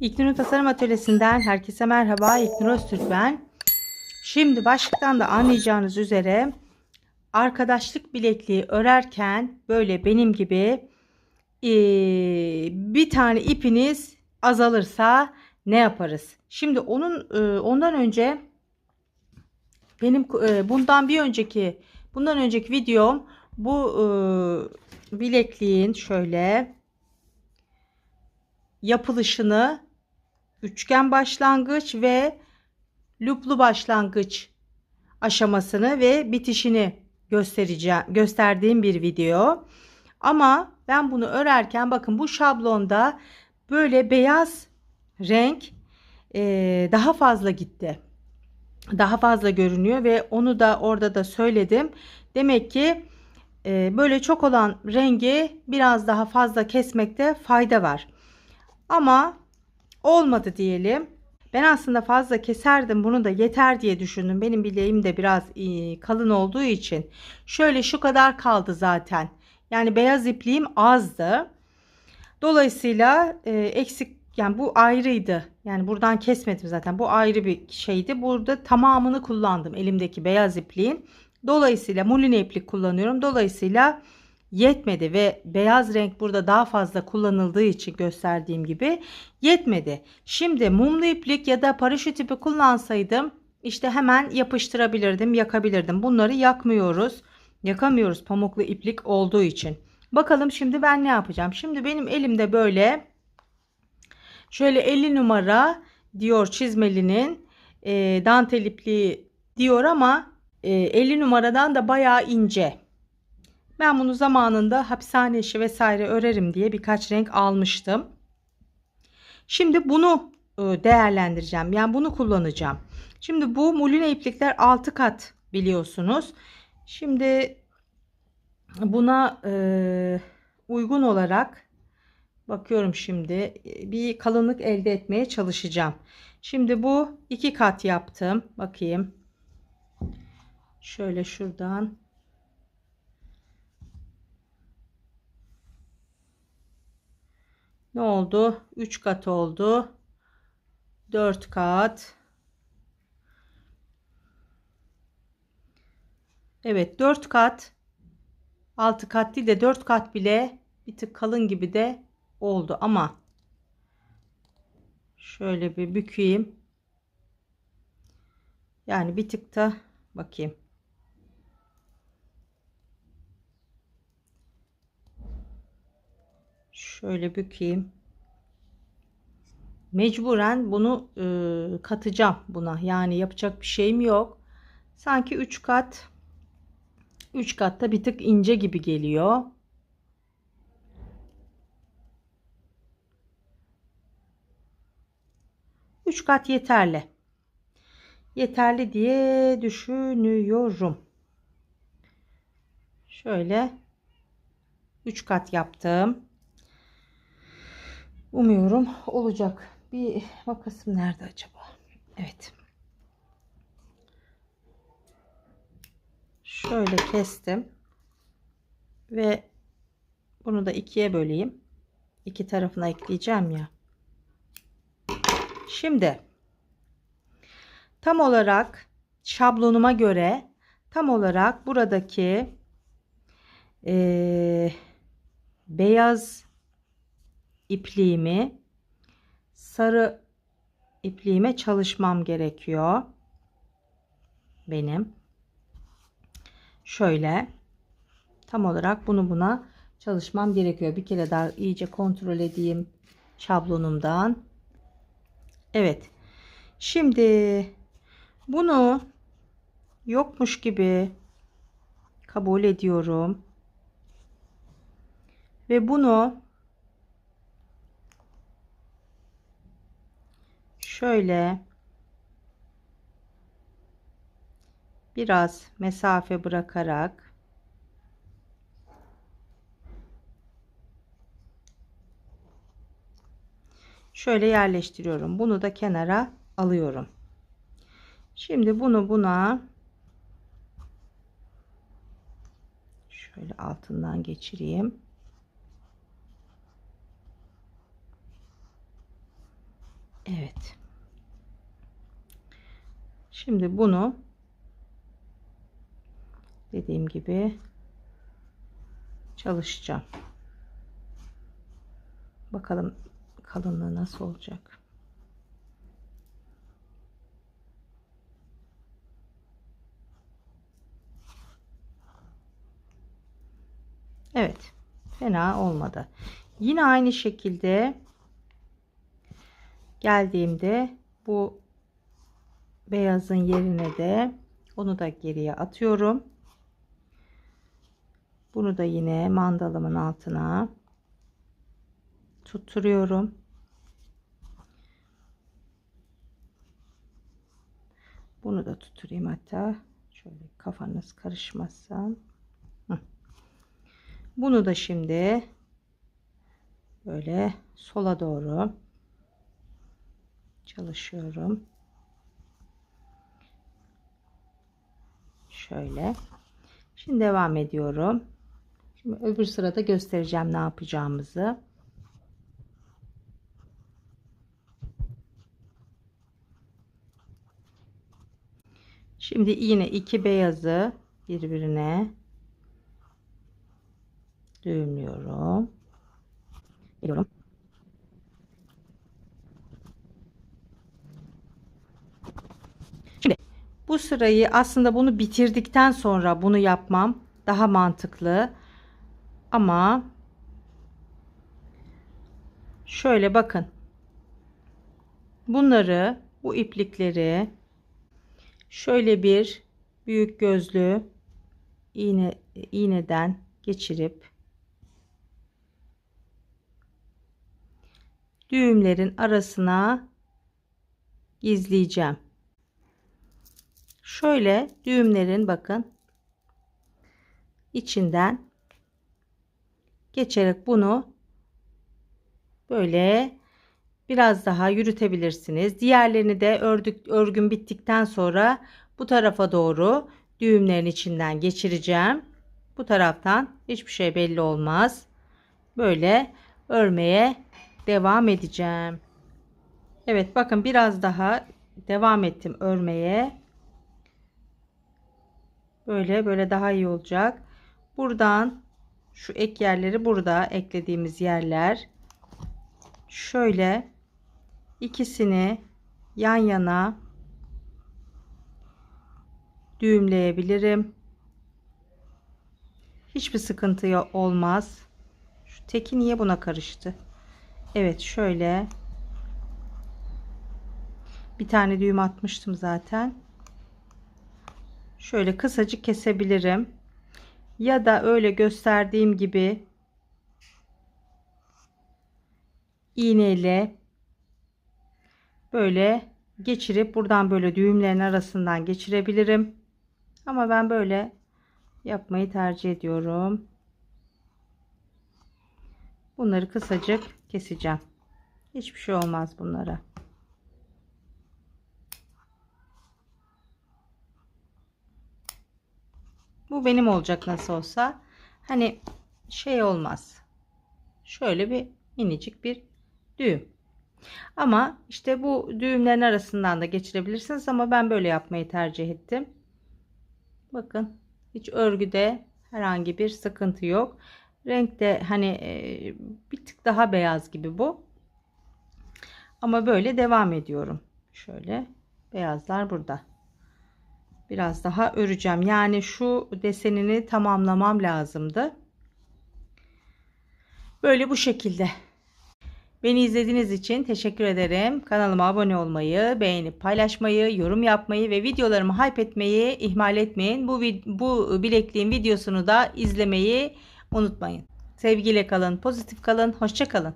İlknur'un Tasarım Atölyesi'nden herkese merhaba. İlknur Öztürk ben. Şimdi başlıktan da anlayacağınız üzere arkadaşlık bilekliği örerken böyle benim gibi eee, bir tane ipiniz azalırsa ne yaparız? Şimdi onun eee, ondan önce benim eee, bundan bir önceki bundan önceki videom bu bilekliğin şöyle yapılışını üçgen başlangıç ve luplu başlangıç aşamasını ve bitişini göstereceğim gösterdiğim bir video. Ama ben bunu örerken bakın bu şablonda böyle beyaz renk eee, daha fazla gitti. Daha fazla görünüyor ve onu da orada da söyledim. Demek ki eee, böyle çok olan rengi biraz daha fazla kesmekte fayda var. Ama olmadı diyelim. Ben aslında fazla keserdim bunu da yeter diye düşündüm. Benim bileğim de biraz e, kalın olduğu için. Şöyle şu kadar kaldı zaten. Yani beyaz ipliğim azdı. Dolayısıyla e, eksik yani bu ayrıydı. Yani buradan kesmedim zaten. Bu ayrı bir şeydi. Burada tamamını kullandım elimdeki beyaz ipliğin. Dolayısıyla muline iplik kullanıyorum. Dolayısıyla yetmedi ve beyaz renk burada daha fazla kullanıldığı için gösterdiğim gibi yetmedi. Şimdi mumlu iplik ya da paraşüt ipi kullansaydım işte hemen yapıştırabilirdim, yakabilirdim. Bunları yakmıyoruz. Yakamıyoruz pamuklu iplik olduğu için. Bakalım şimdi ben ne yapacağım? Şimdi benim elimde böyle şöyle 50 numara diyor çizmelinin e, dantel ipliği diyor ama e, 50 numaradan da bayağı ince. Ben bunu zamanında hapishane işi vesaire örerim diye birkaç renk almıştım. Şimdi bunu e, değerlendireceğim. Yani bunu kullanacağım. Şimdi bu muline iplikler 6 kat biliyorsunuz. Şimdi buna e, uygun olarak bakıyorum şimdi bir kalınlık elde etmeye çalışacağım. Şimdi bu iki kat yaptım. Bakayım. Şöyle şuradan Ne oldu? 3 kat oldu. 4 kat. Evet 4 kat. 6 kat değil de 4 kat bile bir tık kalın gibi de oldu ama şöyle bir bükeyim. Yani bir tık da bakayım. Şöyle bükeyim. Mecburen bunu e, katacağım buna. Yani yapacak bir şeyim yok. Sanki 3 kat 3 katta bir tık ince gibi geliyor. Üç kat yeterli. Yeterli diye düşünüyorum. Şöyle 3 kat yaptım. Umuyorum olacak. Bir makasım nerede acaba? Evet. Şöyle kestim. Ve bunu da ikiye böleyim. İki tarafına ekleyeceğim ya. Şimdi tam olarak şablonuma göre tam olarak buradaki eee, beyaz ipliğimi sarı ipliğime çalışmam gerekiyor. Benim. Şöyle tam olarak bunu buna çalışmam gerekiyor. Bir kere daha iyice kontrol edeyim şablonumdan. Evet. Şimdi bunu yokmuş gibi kabul ediyorum. Ve bunu şöyle biraz mesafe bırakarak şöyle yerleştiriyorum. Bunu da kenara alıyorum. Şimdi bunu buna şöyle altından geçireyim. Evet. Şimdi bunu dediğim gibi çalışacağım. Bakalım kalınlığı nasıl olacak. Evet. Fena olmadı. Yine aynı şekilde geldiğimde bu beyazın yerine de onu da geriye atıyorum. Bunu da yine mandalımın altına tutturuyorum. Bunu da tutturayım hatta. Şöyle kafanız karışmasın. Bunu da şimdi böyle sola doğru çalışıyorum. Şöyle. Şimdi devam ediyorum. Şimdi öbür sırada göstereceğim ne yapacağımızı. Şimdi yine iki beyazı birbirine düğümlüyorum. Geliyorum. Şimdi bu sırayı aslında bunu bitirdikten sonra bunu yapmam daha mantıklı. Ama şöyle bakın. Bunları bu iplikleri şöyle bir büyük gözlü iğne iğneden geçirip düğümlerin arasına gizleyeceğim. Şöyle düğümlerin bakın içinden geçerek bunu böyle biraz daha yürütebilirsiniz. Diğerlerini de ördük örgün bittikten sonra bu tarafa doğru düğümlerin içinden geçireceğim. Bu taraftan hiçbir şey belli olmaz. Böyle örmeye devam edeceğim. Evet bakın biraz daha devam ettim örmeye. Böyle böyle daha iyi olacak. Buradan şu ek yerleri burada eklediğimiz yerler. Şöyle ikisini yan yana düğümleyebilirim. Hiçbir sıkıntı olmaz. Şu teki niye buna karıştı? Evet şöyle bir tane düğüm atmıştım zaten. Şöyle kısacık kesebilirim. Ya da öyle gösterdiğim gibi iğneyle böyle geçirip buradan böyle düğümlerin arasından geçirebilirim. Ama ben böyle yapmayı tercih ediyorum. Bunları kısacık keseceğim. Hiçbir şey olmaz bunlara. Bu benim olacak nasıl olsa. Hani şey olmaz. Şöyle bir minicik bir düğüm. Ama işte bu düğümlerin arasından da geçirebilirsiniz ama ben böyle yapmayı tercih ettim. Bakın hiç örgüde herhangi bir sıkıntı yok. Renk de hani e, bir tık daha beyaz gibi bu. Ama böyle devam ediyorum. Şöyle beyazlar burada. Biraz daha öreceğim. Yani şu desenini tamamlamam lazımdı. Böyle bu şekilde. Beni izlediğiniz için teşekkür ederim. Kanalıma abone olmayı, beğenip paylaşmayı, yorum yapmayı ve videolarımı hype etmeyi ihmal etmeyin. Bu, bu bilekliğin videosunu da izlemeyi unutmayın. Sevgiyle kalın, pozitif kalın, hoşça kalın.